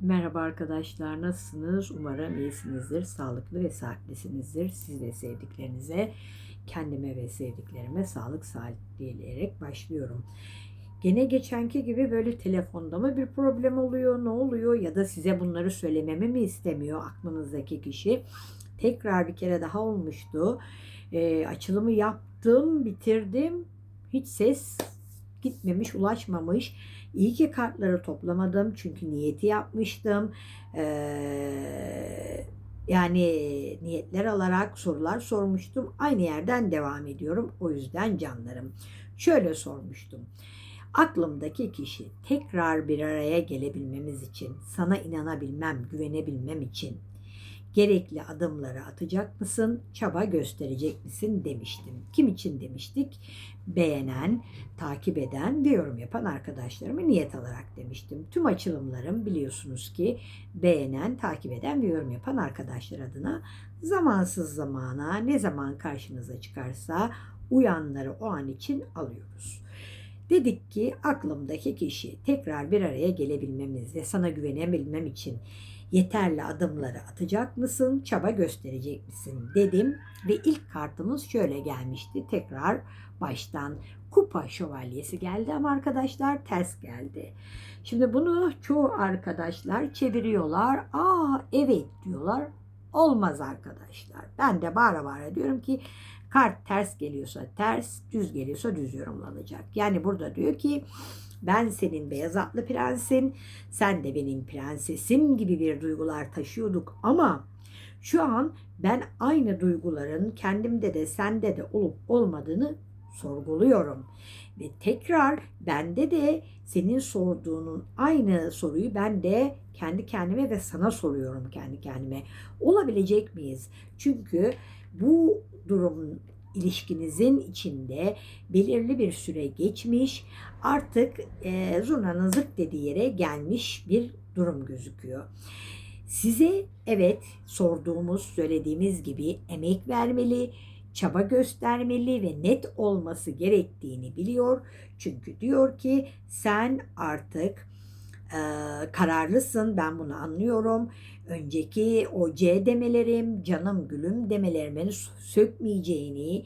Merhaba arkadaşlar, nasılsınız? Umarım iyisinizdir, sağlıklı ve saatlisinizdir. Siz ve sevdiklerinize, kendime ve sevdiklerime sağlık, sağlık dileyerek başlıyorum. Gene geçenki gibi böyle telefonda mı bir problem oluyor, ne oluyor ya da size bunları söylememi mi istemiyor aklınızdaki kişi? Tekrar bir kere daha olmuştu. Ee, açılımı yaptım, bitirdim. Hiç ses gitmemiş, ulaşmamış. İyi ki kartları toplamadım çünkü niyeti yapmıştım. Ee, yani niyetler alarak sorular sormuştum. Aynı yerden devam ediyorum. O yüzden canlarım. Şöyle sormuştum. Aklımdaki kişi tekrar bir araya gelebilmemiz için, sana inanabilmem, güvenebilmem için gerekli adımları atacak mısın, çaba gösterecek misin demiştim. Kim için demiştik? Beğenen, takip eden ve yorum yapan arkadaşlarımı niyet alarak demiştim. Tüm açılımlarım biliyorsunuz ki beğenen, takip eden ve yorum yapan arkadaşlar adına zamansız zamana ne zaman karşınıza çıkarsa uyanları o an için alıyoruz. Dedik ki aklımdaki kişi tekrar bir araya gelebilmemiz ve sana güvenebilmem için yeterli adımları atacak mısın, çaba gösterecek misin dedim ve ilk kartımız şöyle gelmişti. Tekrar baştan kupa şövalyesi geldi ama arkadaşlar ters geldi. Şimdi bunu çoğu arkadaşlar çeviriyorlar. Aa evet diyorlar. Olmaz arkadaşlar. Ben de bağıra bağıra diyorum ki kart ters geliyorsa ters, düz geliyorsa düz yorumlanacak. Yani burada diyor ki ben senin beyaz atlı prensin, sen de benim prensesim gibi bir duygular taşıyorduk ama şu an ben aynı duyguların kendimde de sende de olup olmadığını sorguluyorum. Ve tekrar bende de senin sorduğunun aynı soruyu ben de kendi kendime ve sana soruyorum kendi kendime. Olabilecek miyiz? Çünkü bu durumun ilişkinizin içinde belirli bir süre geçmiş, artık e, zurnanın zık dediği yere gelmiş bir durum gözüküyor. Size evet sorduğumuz, söylediğimiz gibi emek vermeli, çaba göstermeli ve net olması gerektiğini biliyor. Çünkü diyor ki sen artık e, kararlısın ben bunu anlıyorum. Önceki o C demelerim, canım gülüm demelerimin sökmeyeceğini,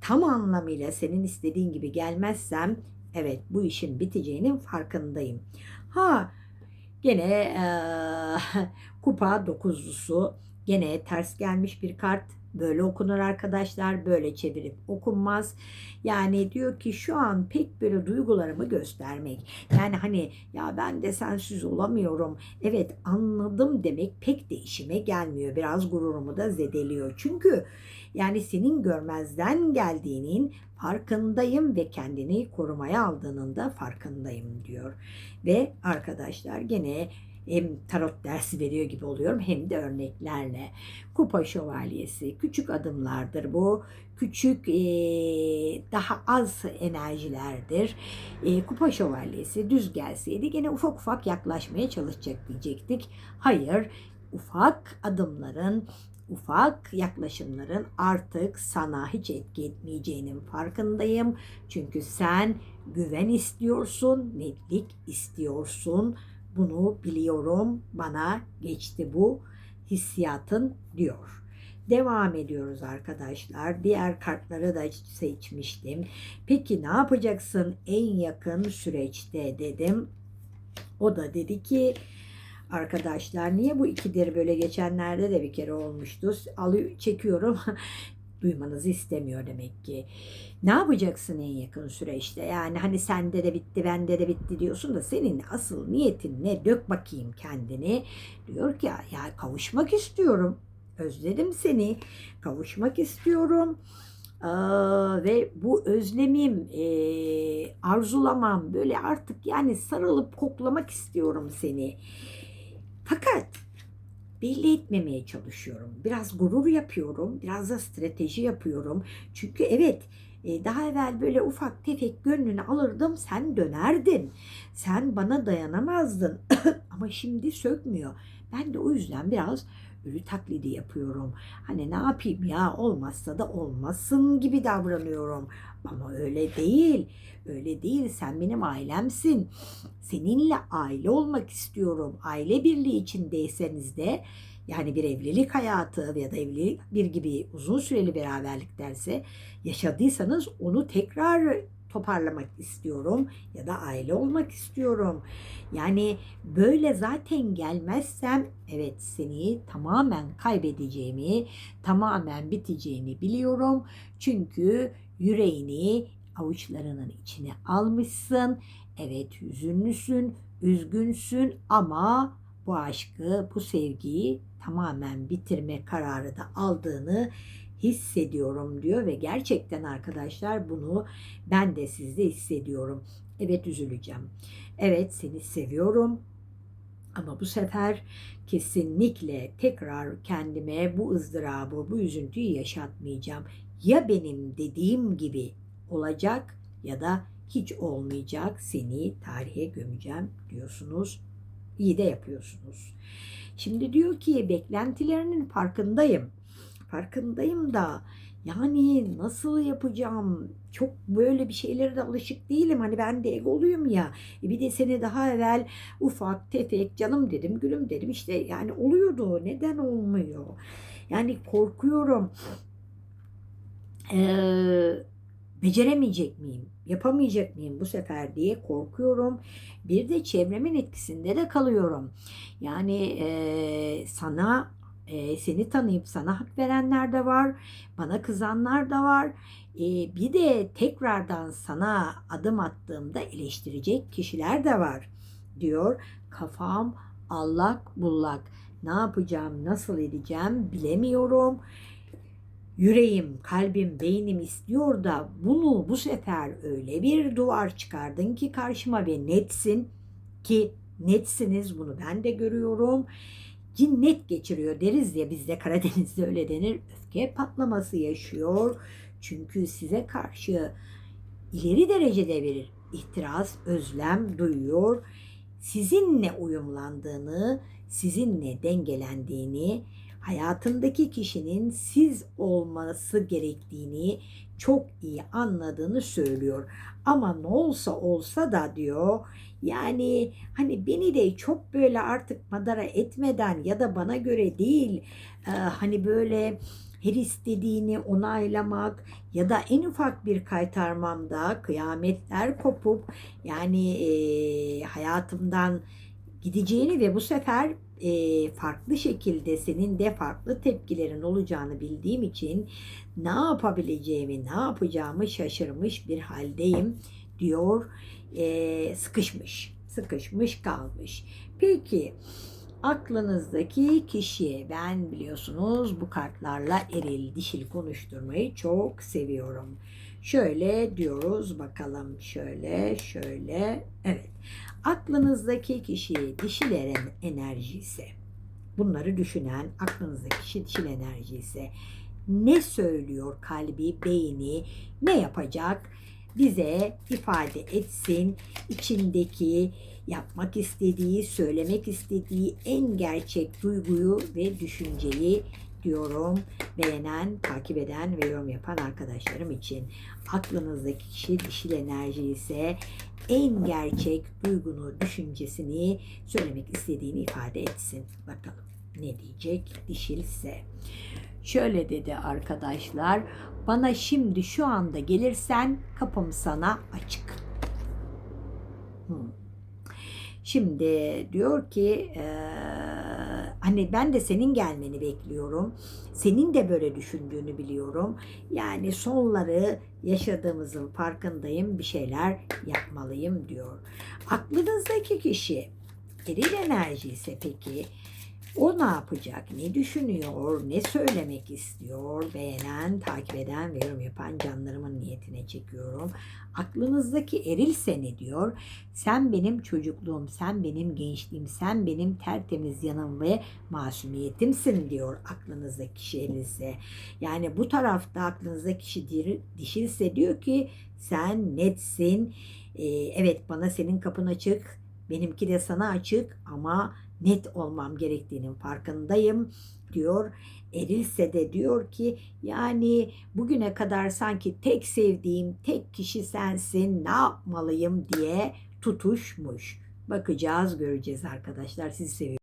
tam anlamıyla senin istediğin gibi gelmezsem evet bu işin biteceğinin farkındayım. Ha gene e, kupa dokuzlusu gene ters gelmiş bir kart Böyle okunur arkadaşlar, böyle çevirip okunmaz. Yani diyor ki şu an pek böyle duygularımı göstermek. Yani hani ya ben de sensiz olamıyorum. Evet anladım demek pek de işime gelmiyor. Biraz gururumu da zedeliyor. Çünkü yani senin görmezden geldiğinin farkındayım ve kendini korumaya aldığının da farkındayım diyor. Ve arkadaşlar gene hem tarot dersi veriyor gibi oluyorum hem de örneklerle. Kupa şövalyesi küçük adımlardır bu. Küçük daha az enerjilerdir. Kupa şövalyesi düz gelseydi gene ufak ufak yaklaşmaya çalışacak diyecektik. Hayır ufak adımların ufak yaklaşımların artık sana hiç etki etmeyeceğinin farkındayım. Çünkü sen güven istiyorsun, netlik istiyorsun bunu biliyorum. Bana geçti bu hissiyatın diyor. Devam ediyoruz arkadaşlar. Diğer kartları da seçmiştim. Peki ne yapacaksın en yakın süreçte dedim. O da dedi ki arkadaşlar niye bu ikidir böyle geçenlerde de bir kere olmuştu. Alıyor, çekiyorum. duymanızı istemiyor demek ki. Ne yapacaksın en yakın süreçte? Yani hani sende de bitti, bende de bitti diyorsun da senin asıl niyetin ne? Dök bakayım kendini. Diyor ki ya, ya kavuşmak istiyorum. Özledim seni. Kavuşmak istiyorum. Ee, ve bu özlemim, e, arzulamam böyle artık yani sarılıp koklamak istiyorum seni. Fakat belli etmemeye çalışıyorum. Biraz gurur yapıyorum, biraz da strateji yapıyorum. Çünkü evet e, daha evvel böyle ufak tefek gönlünü alırdım sen dönerdin. Sen bana dayanamazdın. ama şimdi sökmüyor. Ben de o yüzden biraz ölü taklidi yapıyorum. Hani ne yapayım ya olmazsa da olmasın gibi davranıyorum. Ama öyle değil. Öyle değil. Sen benim ailemsin. Seninle aile olmak istiyorum. Aile birliği içindeyseniz de yani bir evlilik hayatı ya da evlilik bir gibi uzun süreli beraberlik derse yaşadıysanız onu tekrar toparlamak istiyorum ya da aile olmak istiyorum. Yani böyle zaten gelmezsem evet seni tamamen kaybedeceğimi, tamamen biteceğini biliyorum. Çünkü yüreğini avuçlarının içine almışsın. Evet hüzünlüsün, üzgünsün ama bu aşkı, bu sevgiyi tamamen bitirme kararı da aldığını hissediyorum diyor ve gerçekten arkadaşlar bunu ben de sizde hissediyorum. Evet üzüleceğim. Evet seni seviyorum. Ama bu sefer kesinlikle tekrar kendime bu ızdırabı, bu üzüntüyü yaşatmayacağım. Ya benim dediğim gibi olacak ya da hiç olmayacak. Seni tarihe gömeceğim diyorsunuz. İyi de yapıyorsunuz. Şimdi diyor ki beklentilerinin farkındayım. Farkındayım da yani nasıl yapacağım? Çok böyle bir şeylere de alışık değilim. Hani ben de egoluyum ya. E bir de seni daha evvel ufak tefek canım dedim gülüm dedim. İşte yani oluyordu. Neden olmuyor? Yani korkuyorum. Ee, beceremeyecek miyim? Yapamayacak mıyım bu sefer diye korkuyorum. Bir de çevremin etkisinde de kalıyorum. Yani e, sana e, seni tanıyıp sana hak verenler de var. Bana kızanlar da var. E, bir de tekrardan sana adım attığımda eleştirecek kişiler de var diyor. Kafam allak bullak. Ne yapacağım, nasıl edeceğim bilemiyorum. Yüreğim, kalbim, beynim istiyor da bunu bu sefer öyle bir duvar çıkardın ki karşıma ve netsin ki netsiniz bunu ben de görüyorum cinnet geçiriyor deriz ya bizde Karadeniz'de öyle denir. Öfke patlaması yaşıyor. Çünkü size karşı ileri derecede bir ihtiras, özlem duyuyor. Sizinle uyumlandığını, sizinle dengelendiğini, hayatındaki kişinin siz olması gerektiğini çok iyi anladığını söylüyor. Ama ne olsa olsa da diyor yani hani beni de çok böyle artık madara etmeden ya da bana göre değil e, hani böyle her istediğini onaylamak ya da en ufak bir kaytarmamda kıyametler kopup yani e, hayatımdan gideceğini ve bu sefer e, farklı şekilde senin de farklı tepkilerin olacağını bildiğim için ne yapabileceğimi, ne yapacağımı şaşırmış bir haldeyim diyor. E, sıkışmış, sıkışmış kalmış. Peki aklınızdaki kişi ben biliyorsunuz bu kartlarla eril dişil konuşturmayı çok seviyorum. Şöyle diyoruz bakalım şöyle şöyle evet aklınızdaki kişi dişil enerji ise bunları düşünen aklınızdaki kişi dişil enerji ise ne söylüyor kalbi, beyni, ne yapacak bize ifade etsin. içindeki yapmak istediği, söylemek istediği en gerçek duyguyu ve düşünceyi diyorum. Beğenen, takip eden ve yorum yapan arkadaşlarım için. Aklınızdaki kişi dişil enerji ise en gerçek duygunu, düşüncesini söylemek istediğini ifade etsin. Bakalım ne diyecek dişilse. Şöyle dedi arkadaşlar. Bana şimdi şu anda gelirsen kapım sana açık. Hmm. Şimdi diyor ki hani ben de senin gelmeni bekliyorum. Senin de böyle düşündüğünü biliyorum. Yani sonları yaşadığımızın farkındayım. Bir şeyler yapmalıyım diyor. Aklınızdaki kişi eril enerji ise peki o ne yapacak, ne düşünüyor, ne söylemek istiyor, beğenen, takip eden ve yorum yapan canlarımın niyetine çekiyorum. Aklınızdaki eril seni diyor. Sen benim çocukluğum, sen benim gençliğim, sen benim tertemiz yanım ve masumiyetimsin diyor aklınızdaki kişi erilse. Yani bu tarafta aklınızdaki kişi dişilse diyor ki sen netsin, ee, evet bana senin kapın açık, Benimki de sana açık ama net olmam gerektiğinin farkındayım diyor. Erilse de diyor ki yani bugüne kadar sanki tek sevdiğim tek kişi sensin ne yapmalıyım diye tutuşmuş. Bakacağız göreceğiz arkadaşlar sizi seviyorum.